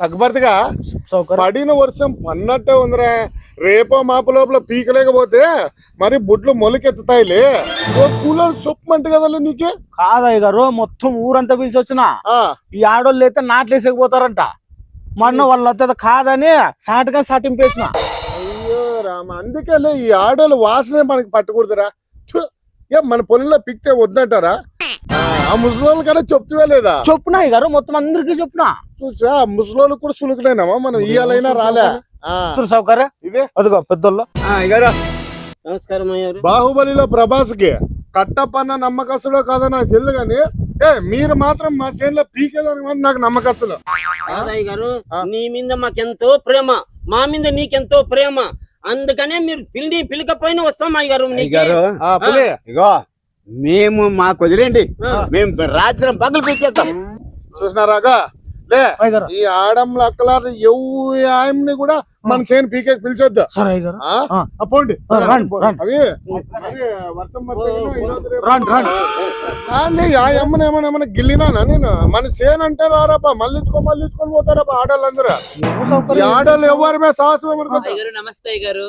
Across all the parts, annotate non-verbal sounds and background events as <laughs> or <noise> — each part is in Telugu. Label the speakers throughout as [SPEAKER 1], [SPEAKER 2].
[SPEAKER 1] తగ్గబడిగా పడిన వర్షం పన్నట్టే ఉందిరా. రేపో మాపు లోపల పీకలేకపోతే మరి బుడ్లు మొలకెత్తుతాయిలే. ఓ కూలర్ చొప్పమంట కదా నీకే?
[SPEAKER 2] కాదయ్య గారు మొత్తం ఊరంతా పిలిచి వచ్చిన.
[SPEAKER 1] ఆ.
[SPEAKER 2] ఈ ఆడోళ్ళు అయితే నాట్లేసేకపోతారంట. మొన్న వాళ్ళు కాదని సాటుగా సాటింపేసిన
[SPEAKER 1] అయ్యో రామ అందుకేలే ఈ ఆడోళ్ళ వాసనే మనకి పట్టకూడదురా. ఏ మన పొలంలో పిక్తే వద్దంటారా? ఆ, ముసలోళ్ళు కదా చెప్తువే లేదా?
[SPEAKER 2] చొప్పున గారు మొత్తం అందరికీ చొప్పున.
[SPEAKER 1] చూసా ముసలోళ్ళు కూడా సులుకునేనామా మనం ఇయ్యాలైనా రాలే.
[SPEAKER 2] చూడు సౌకర్యం
[SPEAKER 1] ఇదే
[SPEAKER 2] అదిగో పెద్దోళ్ళు.
[SPEAKER 3] నమస్కారం అయ్యారు
[SPEAKER 1] బాహుబలిలో ప్రభాస్కి కట్టపన్న నమ్మకస్తుడో కాదో నాకు తెలియదు కానీ ఏ మీరు మాత్రం మా చేనులో పీకేదానికి నాకు నమ్మకస్తులు.
[SPEAKER 3] కాదయ్య గారు. నీ మీద మాకెంతో ప్రేమ మా మీద నీకెంతో ప్రేమ. అందుకనే మీరు పిల్లి పిలకపోయినా వస్తాం అయ్య గారు నీకే.
[SPEAKER 4] గారు
[SPEAKER 1] ఆ, పులి.
[SPEAKER 4] ఇగో మేము మాకు వదిలేండి. మేము రాత్రి పగలు పెట్టేస్తాం
[SPEAKER 1] చూసినారాగా? లే ఈ ఆడంల అక్కలారు ఎవ్వు ఆయన్ని కూడా మన చేను పీకే పిలిచొద్దు.
[SPEAKER 2] సరే అయ్య గారు.
[SPEAKER 1] ఆ?
[SPEAKER 2] ఆ.
[SPEAKER 1] ఆ, పోండి.
[SPEAKER 2] ఆ, రండి, రండి.
[SPEAKER 1] అవి
[SPEAKER 2] రండి
[SPEAKER 1] ఆ అమ్మని ఏమన్నా ఏమన్నా గిల్లినానా నేను? మన సేన్ అంటే రారాపా మళ్ళించుకో మళ్ళించుకొని పోతారప్ప ఆడోళ్ళందరూ. ఆడోళ్ళు ఎవరిమే సాహసం ఎవరికి
[SPEAKER 3] అయ్య గారు నమస్తే గారు.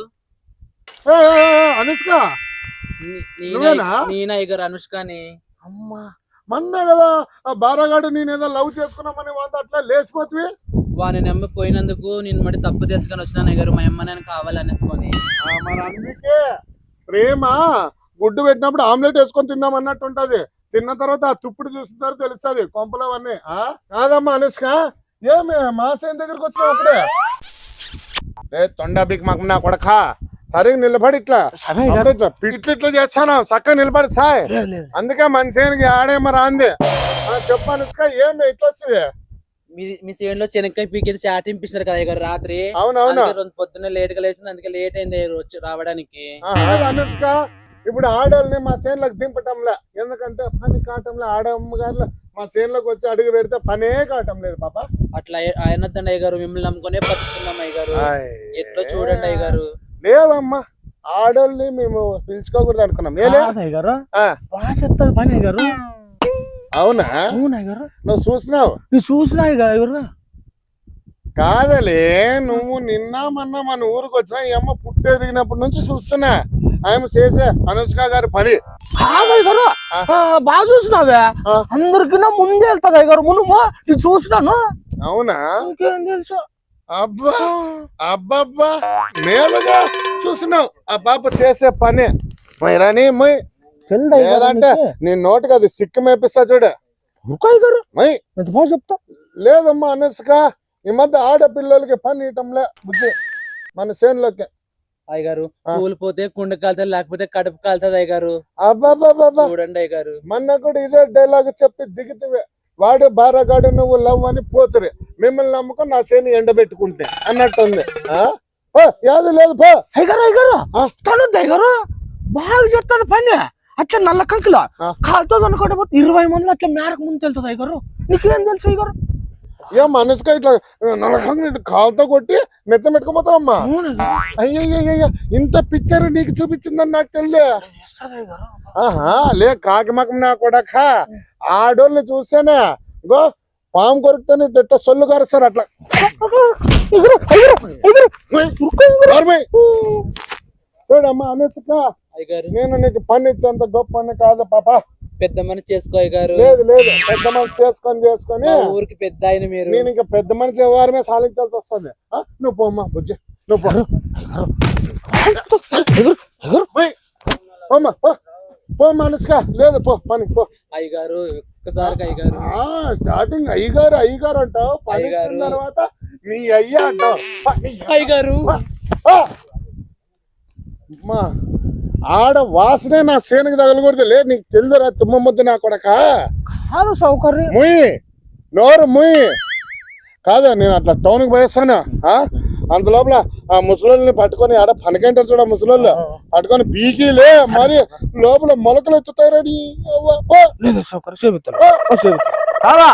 [SPEAKER 1] అనుష్క.
[SPEAKER 5] నీ- నేనే-
[SPEAKER 1] నువ్వేనా?
[SPEAKER 5] నేనే అయ్యగారు అనుష్కని.
[SPEAKER 1] అమ్మా. మొన్నే కదా ఆ బారగాడు నేనేదో లవ్ చేసుకున్నామని వాళ్ళతో అట్లా లేచిపోతుంది
[SPEAKER 5] వాని నమ్మి పోయినందుకు నేను మరి తప్పు తెలుసుకొని వచ్చినాను అయ్యగారు మా అమ్మ నేను కావాలనేసుకొని.
[SPEAKER 1] మరి అందుకే. ప్రేమ గుడ్డు పెట్టినప్పుడు ఆమ్లెట్ వేసుకొని తిందాం అన్నట్టు ఉంటది. తిన్న తర్వాత ఆ తుప్పుడు చూసిన తర్వాత తెలుస్తుంది కొంపలు అవన్నీ. ఆ? కాదమ్మా అనుష్క ఏమి మా సేన్ దగ్గరికి వచ్చినావు అప్పుడే? ఏ తొండబిక్ మాకు నా కొడక. సరిగ్గా నిలబడి ఇట్లా.
[SPEAKER 2] సరే అయ్య గారు
[SPEAKER 1] ఇట్లా ఇట్లా చేస్తాను. చక్కగా నిలబడి సాయ్. అందుకే మన సేనికి ఆడేమో రాంది ఆ, చెప్పు అనుష్క ఏమి ఇట్లా వస్తుంది
[SPEAKER 5] మీ మీ చేనులో చెనక్కాయ పీకేది చాటింపిస్తున్నారు కదా అయ్యగారు రాత్రి.
[SPEAKER 1] అవునవును.
[SPEAKER 5] పొద్దున్న లేట్గా లేచింది అందుకే లేట్ అయింది వచ్చి రావడానికి.
[SPEAKER 1] అనుష్క. ఇప్పుడు ఆడవాళ్ళని మా చేనులకు దింపటంలే. ఎందుకంటే పని కావటంలే. ఆడమ్మ గారు మా చేనులోకి వచ్చి అడుగు పెడితే పనే కావటం లేదు పాప.
[SPEAKER 5] అట్లా ఆయనొద్దండి అయ్యగారు మిమ్మల్ని నమ్ముకునే బతుకుతున్నాం అయ్యగారు. ఎట్లా చూడండి అయ్యగారు.
[SPEAKER 1] లేదమ్మా ఆడోళ్ళని మేము పిలుచుకోకూడదు అనుకున్నాం.
[SPEAKER 2] గారు. బాగా చెప్తాది పని గారు.
[SPEAKER 1] అవునా?
[SPEAKER 2] అవును అయ్య గారు?
[SPEAKER 1] నువ్వు చూసినావు?
[SPEAKER 2] నువ్వు చూసినా గారు
[SPEAKER 1] కాదలే నువ్వు నిన్న మొన్న మన ఊరికి వచ్చినా ఈ అమ్మ పుట్టి ఎదిగినప్పటి నుంచి చూస్తున్నా. ఆమె చేసే అనుష్క గారి పని.
[SPEAKER 2] కాదయ్య గారు. బాగా చూసినావే. అందరికన్నా ముందే వెళ్తాది గారు. మునుము చూసినాను.
[SPEAKER 1] అవునా?
[SPEAKER 2] ఇంకేం తెలుసు?
[SPEAKER 1] అబ్బా అబ్బబ్బా మేలుగా చూసినావు. ఆ పాప చేసే పని.
[SPEAKER 2] అయ్య గారు
[SPEAKER 1] లేదంటే. నీ నోటికి అది సిక్కు మేపిస్తా చూడు.
[SPEAKER 2] గారు? ఎంత బాగా చెప్తా.
[SPEAKER 1] లేదమ్మా అనుష్క ఈ మధ్య ఆడపిల్లలకి పని ఇయటంలే బుద్ధి మన చేనులోకి.
[SPEAKER 5] అయ్యగారు
[SPEAKER 1] ఆ.
[SPEAKER 5] పూలు పోతే కుండ కాలుతుంది లేకపోతే కడుపు కాలుతుంది అయ్యగారు
[SPEAKER 1] అబ్బాబాబా
[SPEAKER 5] చూడండి అయ్యగారు
[SPEAKER 1] మొన్న కూడా ఇదే డైలాగ్ చెప్పి దిగుతువే. వాడు బారగాడు నువ్వు లవ్ అని పోతురు మిమ్మల్ని నమ్ముకొని నా చేను ఎండబెట్టుకుంటే అన్నట్టుంది. యాది లేదు పో.
[SPEAKER 2] అయ్య గారు అయ్య గారు
[SPEAKER 1] ఆ.
[SPEAKER 2] తనుద్ది అయ్య గారు బాగా చెప్తాది పని. అట్లా నల్ల కంకిల. కాలుతో అనుకోండి పోతే ఇరవై మంది అట్లా మేరకు ముందు అయ్య గారు నీకేం తెలుసు అయ్య గారు
[SPEAKER 1] ఏం మనసుగా ఇట్లా నలకంగా ఇట్లా కాలుతో కొట్టి మెత్త పెట్టుకోపోతావమ్మా
[SPEAKER 2] అవును అయ్య గారు.
[SPEAKER 1] అయ్యయ్యయ్య ఇంత పిక్చర్ నీకు చూపించిందని నాకు తెలియదు. ఆహా లే కాకిమకం నా కొడక ఆడోళ్ళు చూసానే గో పాము కొరికితేనే ఇట్లా సొల్లు కరుస్తారు అట్లా. చూడమ్మా అనుసుక
[SPEAKER 5] అయ్యగారు
[SPEAKER 1] నేను నీకు పని ఇచ్చేంత గొప్ప పని కాదు పాప
[SPEAKER 5] పెద్ద మనిషి చేసుకో అయ్యగారు
[SPEAKER 1] లేదు లేదు. పెద్ద మనిషి చేసుకొని చేసుకొని
[SPEAKER 5] మా ఊరికి పెద్ద ఆయన మీరు.
[SPEAKER 1] నేను ఇంకా పెద్ద మనిషి వారమే సాధించాల్సి వస్తుంది. నువ్వు పోమ్మా బుజ్జి. నువ్వు పో.
[SPEAKER 2] గారు, గారు.
[SPEAKER 1] పోమ్మా మనసుగా లేదు పో పని పో.
[SPEAKER 5] అయ్యగారు
[SPEAKER 1] ఆ స్టార్టింగ్ అయ్యగారు అయ్యగారు అంటావు. పని. తర్వాత నీ అయ్య అంటావు.
[SPEAKER 5] అయ్యగారు!
[SPEAKER 1] అమ్మా. ఆడ వాసనే నా సేనకి తగలకూడదు. లే నీకు తెలుదురా తుమ్మ ముద్దు నా కొడక.
[SPEAKER 2] కాదు సౌకర్యం.
[SPEAKER 1] ముయ్ నోరు ముయ్. కాదా నేను అట్లా టౌన్కి పోయేస్తాను. ఆ? అంత లోపల ఆ ముసలోళ్ళని పట్టుకొని ఆడ పనికంటారు చూడ ముసలోళ్ళు. పట్టుకొని పీకిలే మరి లోపల మొలకలు ఎత్తుతాయి రెడీ
[SPEAKER 2] లేదు సౌకర్యం కాదా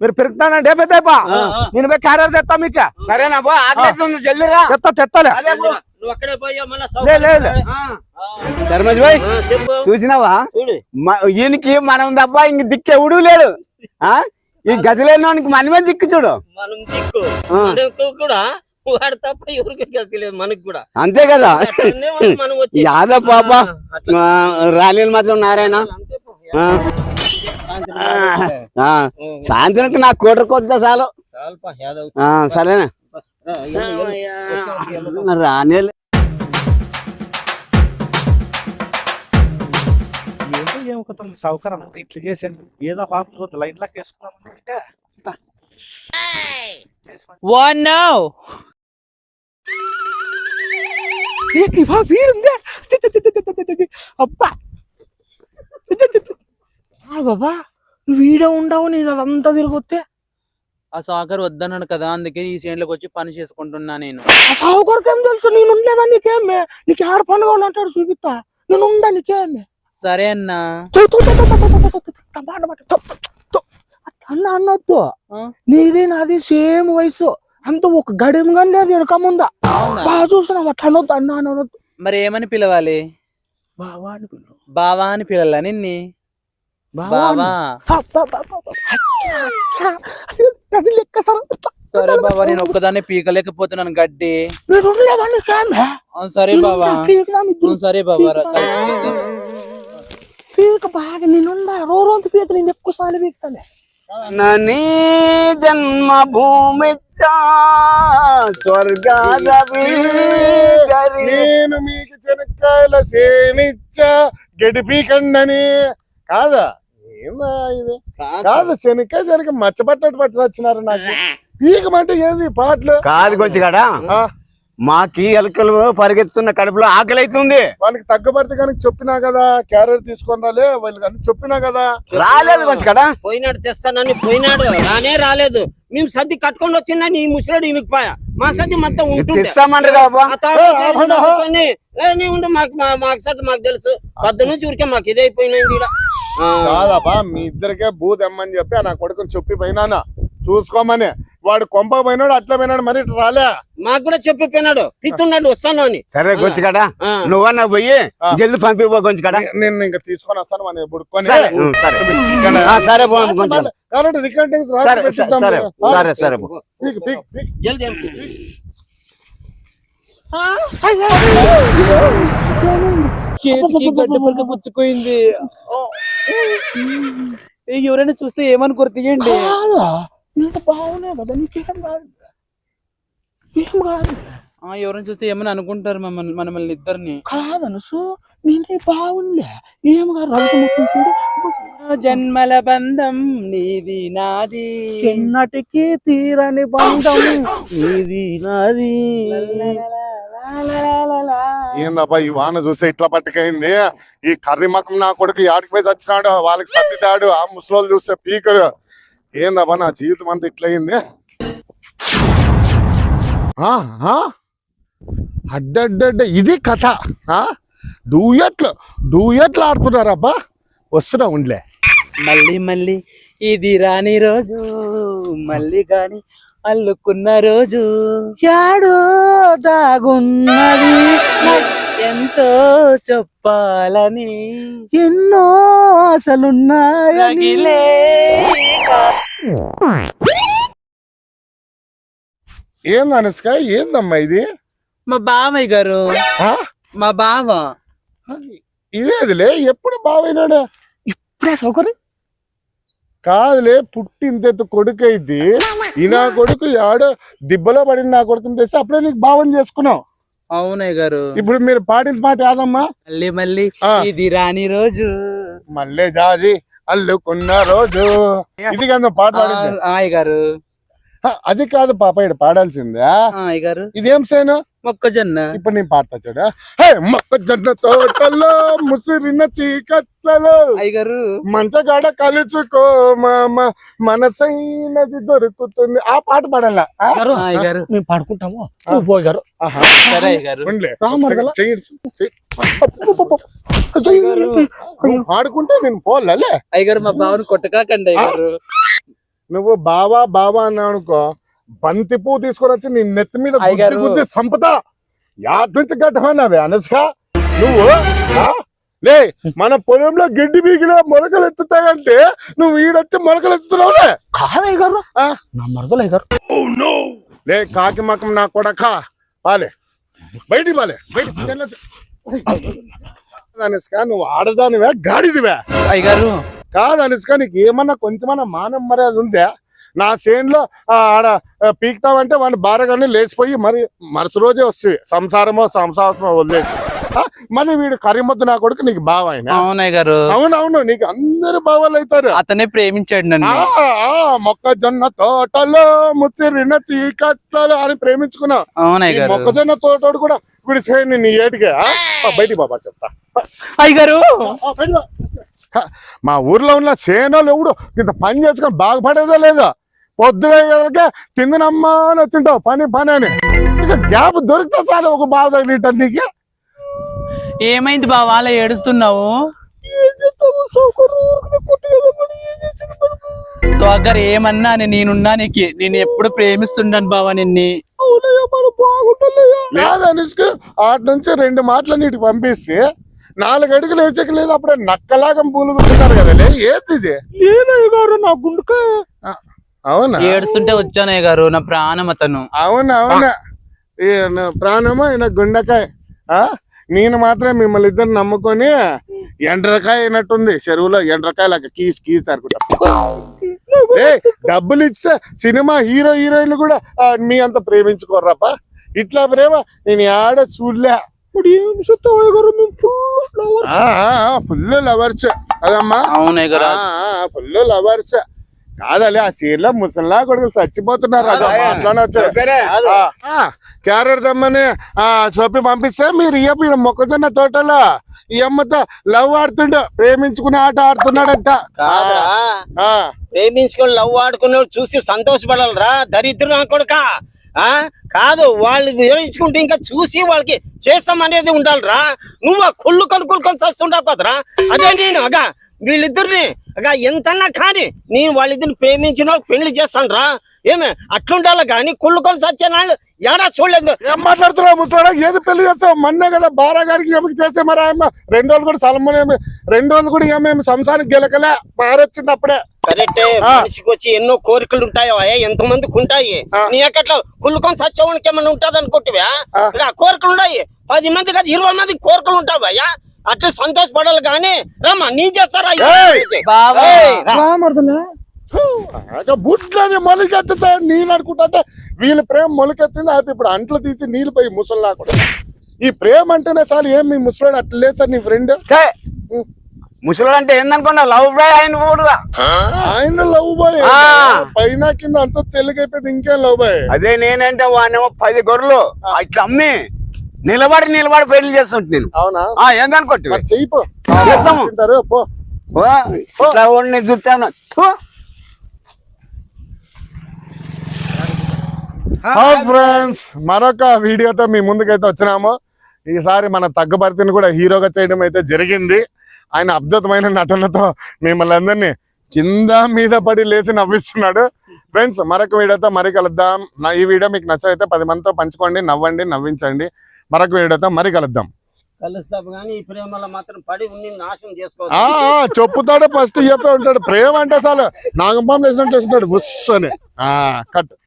[SPEAKER 2] మీరు పెరుగుతానంటే పెద్ద నేను పోయి క్యారియర్ తెస్తా మీకు.
[SPEAKER 4] సరేనా జల్దిరా.
[SPEAKER 2] తెత్తా తెత్తలే.
[SPEAKER 3] నువ్వు
[SPEAKER 4] చూసినావా? ఈయనకి మనం తప్ప ఇంక దిక్కెవడూ లేడు. ఆ? ఈ గదిలేనోనికి మనమే దిక్కు చూడు.
[SPEAKER 3] మనం దిక్కు. కూడా వాడు తప్ప ఎవరికి గతిలేదు మనకి కూడా.
[SPEAKER 4] అంతే కదా? <laughs> యాదవ్ పాప. రాలీలు మాత్రం నారాయణ. సాయంత్రంకి నా కోటర్ కొద్దిగా చాలు. సరేనా?
[SPEAKER 2] సౌకర్యం ఇట్లా చేశాను ఏదో పాప లైన్ లాక్ వేసుకున్నాం బాబా వీడే ఉండవు నేను అదంతా తిరిగొత్తే
[SPEAKER 5] ఆ సాగర్ వద్దన్నాడు కదా అందుకే ఈ చేనులోకి వచ్చి పని చేసుకుంటున్నా నేను
[SPEAKER 2] సావుకరకు ఏం తెలుసు నేను ఉండలేదా నీకేమే నీకు ఆడ పనులు కావాలంటాడు చూపిస్తా నేను నీకేమే
[SPEAKER 5] సరే అన్న
[SPEAKER 2] అన్నద్దు
[SPEAKER 5] అన్నొద్దు
[SPEAKER 2] నీది నాది సేమ్ వయసు అంత ఒక గడియం లేదు వెనక ముందా బాగా చూసినావు అట్లనొద్దు అన్న అనొద్దు
[SPEAKER 5] మరి ఏమని పిలవాలి
[SPEAKER 2] బావా అని పిలవ
[SPEAKER 5] బావా అని పిలవాలా నిన్ని
[SPEAKER 2] బావా. అది లెక్క సార్.
[SPEAKER 5] సరే బాబా నేను ఒక్కదాన్ని పీకలేకపోతున్నాను గడ్డి. సరే బాబా సరే బాబా
[SPEAKER 2] పీక. బాగా నేనున్నా రో రోజు పీక నేను ఎక్కువసార్లు పీకుతాను.
[SPEAKER 4] నని జన్మ భూమి
[SPEAKER 1] నేను మీకు చెనక్కాయల సేమిచ్చా గడిపి కండని కాదా? ఏమా ఇది? కాదు శనక్కాయ శనక మచ్చబట్టట్టు పట్టి వచ్చినారు నాకు. పీకమంటే ఏంది పాటలు?
[SPEAKER 4] కాదు కొంచెం కాడ? మాకి ఎలకలు పరిగెత్తున్న కడుపులో ఆకలి అవుతుంది
[SPEAKER 1] వానికి తగ్గబడితే కనుక చెప్పినా కదా క్యారెట్ తీసుకొని రాలే వాళ్ళకి అని చెప్పినా కదా.
[SPEAKER 4] రాలేదు కొంచెం కాడ?
[SPEAKER 3] పోయినాడు తెస్తానని పోయినాడు రానే రాలేదు. మేము సర్ది కట్టుకొని వచ్చినా నీ ముసలాడు ఇనుకుపోయా. మా సర్ది మొత్తం ఉంటుండే.
[SPEAKER 4] తెస్తామంటారు కాబా
[SPEAKER 3] ఆ తాత అనుకొని, "ఏ, నీ ఉండు మాకు మా- మాకు తెలుసు. పద్దు నుంచి ఊరికే మాకు ఇదే అయిపోయినది ఈడ." ఆ,
[SPEAKER 1] కాదబ్బా మీ ఇద్దరికే బూదెమ్మని చెప్పి నా కొడుకుని చెప్పి పోయినానా? చూసుకోమని. వాడు కొంప పోయినాడు అట్లా పోయినాడు మరి రాలే.
[SPEAKER 3] మాకు కూడా చెప్పిపోయినాడు పిస్తున్నాడు వస్తాను అని.
[SPEAKER 4] సరే కొంచెం
[SPEAKER 3] ఆ.
[SPEAKER 4] నువ్వన్నా పోయి. జల్ది పంపిపో కొంచెం కాడ
[SPEAKER 1] నేను ఇంకా తీసుకొని వస్తాను మన బుడుకొని
[SPEAKER 4] కొంచెం. సరే సరే సరే సరే సరే పో.
[SPEAKER 1] పీక్ పీక్ పీక్
[SPEAKER 3] జల్ది జల్ది.
[SPEAKER 5] చేతికి గడ్డ పలక పుచ్చుకోయింది ఎవరైనా చూస్తే ఏమనుకోరు తీయండి.
[SPEAKER 2] కాదా? నీకు కదా నీకేం కాదు? ఏం కాదు?
[SPEAKER 5] ఎవరైనా చూస్తే ఏమని అనుకుంటారు మమ్మల్ని మనల్ని ఇద్దరిని?
[SPEAKER 2] కాదనసు నేనే బాగుండే ఏం కాదు రవిక మొత్తం చూడు.
[SPEAKER 5] జన్మల బంధం నీది నాది.
[SPEAKER 2] చిన్నటికి తీరని బంధం ఇది నాది.
[SPEAKER 1] ఏందబ్బా ఈ వాన చూస్తే ఇట్లా పట్టుకైంది? ఈ కర్రీ మకం నా కొడుకు యాడికి పోయి చచ్చినాడు వాళ్ళకి సర్దితాడు ఆ ముసలోళ్ళు చూస్తే పీకరు. ఏందబ్బా నా జీవితం అంతా ఇట్లా అడ్డడ్డడ్డ. ఇది కథ. ఆ? డూయట్లు డూయట్లు ఆడుతున్నారబ్బా. వస్తున్నా ఉండ్లే.
[SPEAKER 5] మళ్ళీ మళ్ళీ ఇది రాని రోజు మళ్ళీ గాని అల్లుకున్న రోజు.
[SPEAKER 2] యాడో దాగున్నది.
[SPEAKER 5] ఎంతో చెప్పాలని
[SPEAKER 2] ఎన్నో ఆశలున్నాయని.
[SPEAKER 5] రగిలే
[SPEAKER 1] ఏంది అనుష్క ఏందమ్మా ఇది?
[SPEAKER 5] మా బావయ్య గారు.
[SPEAKER 1] ఆ?
[SPEAKER 5] మా బావ.
[SPEAKER 1] ఇదేదిలే? ఎప్పుడు బావైనాడు
[SPEAKER 2] ఇప్పుడే సౌకర్యం?
[SPEAKER 1] కాదులే పుట్టి ఇంత కొడుకు అయితే ఈ నా కొడుకు ఆడ దిబ్బలో పడిన నా కొడుకుని తెస్తే అప్పుడే నీకు భావం చేసుకున్నావు.
[SPEAKER 5] అవునయ్య గారు.
[SPEAKER 1] ఇప్పుడు మీరు పాడిన పాట యాదమ్మా?
[SPEAKER 5] మళ్ళీ మళ్ళీ. ఇది రాని రోజు.
[SPEAKER 1] మళ్ళీ జాజి అల్లుకున్న రోజు. ఇది కదా పాట
[SPEAKER 5] గారు.
[SPEAKER 1] అది కాదు పాప ఇక్కడ పాడాల్సిందా? ఇదేం సేను?
[SPEAKER 5] మొక్కజొన్న.
[SPEAKER 1] ఇప్పుడు నేను పాడతా చూడు. హే మొక్కజొన్న తోటలో ముసిరిన చీకట్లలో
[SPEAKER 5] అయ్యగారు
[SPEAKER 1] మంచగాడ కలుచుకో మామ మనసైనది దొరుకుతుంది. ఆ పాట పాడాలా?
[SPEAKER 2] మేము
[SPEAKER 1] నేను పోలే
[SPEAKER 5] అయ్యగారు మా బాబుని కొట్టకాకండి అయ్యారు
[SPEAKER 1] నువ్వు బావా బావా అన్నావు అనుకో బంతి పువ్వు తీసుకొని వచ్చి నీ నెత్తి మీద గుద్ది. గుద్ది సంపద యాడ్ నుంచి గడ్డమన్నావే అనుష్క నువ్వు? లే మన పొలంలో గడ్డి బీగిలో మొలకలు ఎత్తుతాయంటే నువ్వు ఈడొచ్చి మొలకలు ఎత్తుతున్నావులే.
[SPEAKER 2] కాదయ్య గారు? నా గారు
[SPEAKER 1] లే కాకి మకం నా కొడక. పాలే. బయటికి పాలే. అనుష్క నువ్వు ఆడదానివే గాడిదివే.
[SPEAKER 5] అయ్యగారు
[SPEAKER 1] కాదు అనుష్క నీకు ఏమన్నా కొంచెమన్నా మానం మర్యాద ఉందా? నా చేనులో ఆ, ఆడ పీకుతావంటే వాడిని బారగానే లేచిపోయి మరి మరుస రోజే వస్తుంది. సంసారమో సంసారమో వదిలేసి. మరి వీడు కరిమొద్దు నా కొడుకు నీకు బావ ఆయన.
[SPEAKER 5] అవునయ్య గారు.
[SPEAKER 1] అవునవును నీకు అందరు బావాలు అవుతారు.
[SPEAKER 5] అతనే ప్రేమించాడు నన్ను.
[SPEAKER 1] మొక్కజొన్న తోటలో ముచ్చిరిన చీకట్లలో అని ప్రేమించుకున్నావు
[SPEAKER 5] అవునయ్య గారు.
[SPEAKER 1] మొక్కజొన్న తోటోడు కూడా విడిచిపోయింది నీ ఏటికి. ఆ? ఆ, బయటికి బాబా చెప్తా. హ, మా ఊర్లో ఉన్న సేనోళ్ళు ఎవడు ఇంత పని చేసుకొని బాగుపడేదో లేదా? పొద్దున తిందినమ్మా అని వచ్చింటావు. పని పని అని. ఇక గ్యాప్ దొరికితే చాలు ఒక బాధ తగిలింటారు నీకు.
[SPEAKER 5] ఏమైంది బావా అలా ఏడుస్తున్నావు? స్వాగర్ ఏమన్నా అని నేనున్నా నీకు. నేను ఎప్పుడు ప్రేమిస్తున్నాను బావా నిన్ని.
[SPEAKER 1] ఆటి నుంచి రెండు మాటలు నీటికి పంపిస్తే నాలుగు అడుగులు వేసేకి లేదు అప్పుడే నక్కలాగా పూలు కూర్చున్నారు కదా లే ఏది ఇది
[SPEAKER 2] లేదయ్య గారు నా గుండెకే.
[SPEAKER 1] అవునా?
[SPEAKER 5] ఏడుస్తుంటే వచ్చానయ్య గారు నా ప్రాణం అతను.
[SPEAKER 1] అవునా అవునా? ఈయన ప్రాణమా ఈయన గుండెకాయ? ఆ నేను మాత్రం మిమ్మల్ని ఇద్దరు నమ్ముకొని ఎండ్రకాయ అయినట్టుంది చెరువులో ఎండ్రకాయలాగా కీస్ కీస్ అనుకుంటా. ఏ డబ్బులు ఇస్తే సినిమా హీరో హీరోయిన్లు కూడా మీ అంత ప్రేమించుకోర్రాపా ఇట్లా ప్రేమ నేను ఆడ చూడలే.
[SPEAKER 2] ఇప్పుడు ఏం చెప్తావు గారు.
[SPEAKER 1] ఫుల్ లవర్స్ అదమ్మా
[SPEAKER 5] అవునయ్య గారు
[SPEAKER 1] ఫుల్ లవర్స్ కాదలే ఆ చీరలో ముసల్లా కొడుకులు చచ్చిపోతున్నారు. క్యారెట్ దమ్మని ఆ చొప్పి పంపిస్తే మీరు ఇయ్యపు ఈడ మొక్కజొన్న తోటలో ఈ అమ్మతో లవ్ ఆడుతుండు. ప్రేమించుకునే ఆట ఆడుతున్నాడంట.
[SPEAKER 3] కాదురా.
[SPEAKER 1] ఆ,
[SPEAKER 3] ప్రేమించుకొని లవ్ ఆడుకున్న చూసి సంతోషపడాలరా. దరిద్రం కొడుక. ఆ? కాదు వాళ్ళు వివరించుకుంటే ఇంకా చూసి వాళ్ళకి చేస్తాం అనేది ఉండాలిరా. నువ్వు ఆ కుళ్ళు కొనుక్కొని చస్తుండవు కదరా. అదే నేను? అగా వీళ్ళిద్దరిని అగా ఎంతన్నా కానీ నేను వాళ్ళిద్దరిని ప్రేమించిన వాళ్ళకి పెళ్ళి చేస్తాను రా ఏమే? అట్లుండాలి కానీ కుళ్ళు కొని చచ్చిన ఎడా చూడలేదు.
[SPEAKER 1] ఏం మాట్లాడుతున్నావు ముసలాడా? ఏది పెళ్ళి చేస్తావు? మొన్నే కదా బారా గారికి ఏమి చేస్తే మరి ఆయమ్మ రెండు రోజులు కూడా సలమని రెండు రోజులు కూడా ఏమేమి సంసారం గెలకలే. మారొచ్చింది అప్పుడే.
[SPEAKER 3] కరెక్టే. మనిషికి వచ్చి ఎన్నో కోరికలు ఉంటాయో ఎంత మందికి ఉంటాయి నీ ఎక్కట్లో కుళ్ళుకొని సచ్చవానికి ఏమైనా ఉంటది అనుకుంటువా ఆ కోరికలు ఉన్నాయి పది మంది కాదు ఇరవై మంది కోరికలు ఉంటావయ్యా అట్లా సంతోషపడాలి కానీ రామా నీ చేస్తారా?
[SPEAKER 1] బుట్లని మొలకెత్తుతా నేను అనుకుంటా వీళ్ళ ప్రేమ మొలకెత్తింది అది ఇప్పుడు అంట్లు తీసి నీళ్ళు పోయి ముసల్లా కూడా. ఈ ప్రేమ అంటేనే చాలు ఏం మీ ముసలాడు అట్లా లేదు సార్ నీ ఫ్రెండ్
[SPEAKER 4] ముసలి అంటే ఏందనుకున్నా లవ్ బాయ్ ఆయన కూడా
[SPEAKER 1] ఆయన లవ్ బాయ్. పైన కింద అంతా తెలుగైపోయింది ఇంకేం లవ్ బాయ్?
[SPEAKER 4] అదే నేనంటే వానేమో పది గొర్రెలు ఇట్లా అమ్మి నిలబడి నిలబడి పెళ్ళి చేస్తుంటే నేను.
[SPEAKER 1] అవునా?
[SPEAKER 4] ఆ ఏందనుకోండి
[SPEAKER 1] చెయ్యి
[SPEAKER 4] చూస్తాను.
[SPEAKER 1] హాయ్ ఫ్రెండ్స్ మరొక వీడియోతో మీ ముందుకైతే వచ్చినాము. ఈసారి మన తగ్గబర్తిని కూడా హీరోగా చేయడం అయితే జరిగింది. ఆయన అద్భుతమైన నటనతో మిమ్మల్ని అందరినీ కింద మీద పడి లేచి నవ్విస్తున్నాడు. ఫ్రెండ్స్ మరొక వీడియోతో మరి కలుద్దాం. నా ఈ వీడియో మీకు నచ్చైతే పది మందితో పంచుకోండి నవ్వండి నవ్వించండి. మరొక వీడియోతో మరి కలుద్దాం.
[SPEAKER 3] కలుస్తావు కానీ ఈ ప్రేమలో మాత్రం పడి ఉండి నాశనం
[SPEAKER 1] చెప్పుతాడు ఫస్ట్ చెప్పే ఉంటాడు. ప్రేమ అంటే చాలు. నాగంపాం వేసినట్టు వేసినాడు బుస్ అని ఆ కట్.